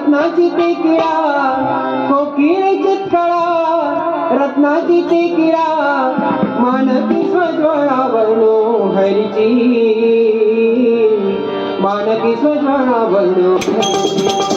रत्नाची ते किडा कोकिळे चितकळा रत्नाची ते किडा मानकी स्वज्वळा वर्णो हरीची मानकी स्वज्वळा स्वज्वळा वर्णो हरीची.